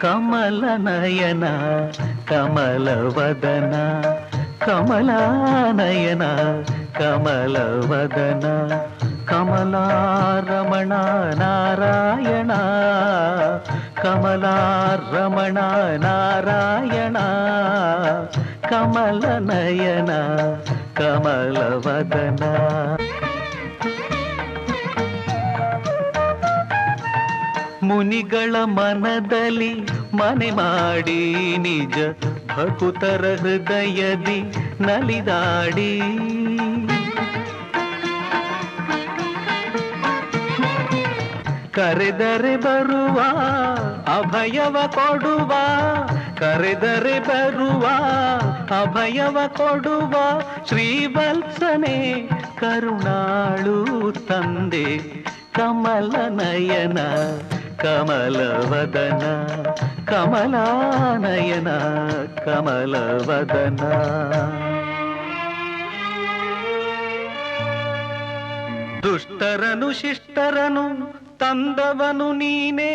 ನಯನ ಕಮಲವದನ ಕಮಲಾನಯನ ಕಮಲವದನ ಕಮಲಾರಮಣ ನಾರಾಯಣ ಕಮಲಾರಮಣ ನಾರಾಯಣ ಕಮಲನಯನ ಕಮಲವದನ ಮುನಿಗಳ ಮನದಲ್ಲಿ ಮನೆ ಮಾಡಿ ನಿಜ ಭಕುತರ ಹೃದಯದಿ ನಲಿದಾಡಿ. ಕರೆದರೆ ಬರುವ ಅಭಯವ ಕೊಡುವ, ಕರೆದರೆ ಬರುವ ಅಭಯವ ಕೊಡುವ ಶ್ರೀವತ್ಸನೆ ಕರುಣಾಳು ತಂದೆ ಕಮಲ ನಯನ ಕಮಲವದನ ಕಮಲಾನಯನ ಕಮಲವದನ. ದುಷ್ಟರನು ಶಿಷ್ಟರನು ತಂದವನು ನೀನೇ.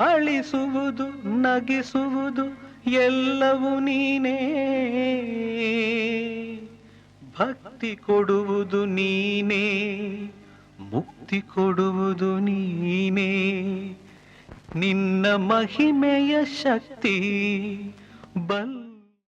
ಅಳಿಸುವುದು ನಗಿಸುವುದು ಎಲ್ಲವೂ ನೀನೇ. ಭಕ್ತಿ ಕೊಡುವುದು ನೀನೇ. ಮುಕ್ತಿ ಕೊಡುವುದು ನೀನೇ. ನಿನ್ನ ಮಹಿಮೆಯ ಶಕ್ತಿ ಬಲ್ಲ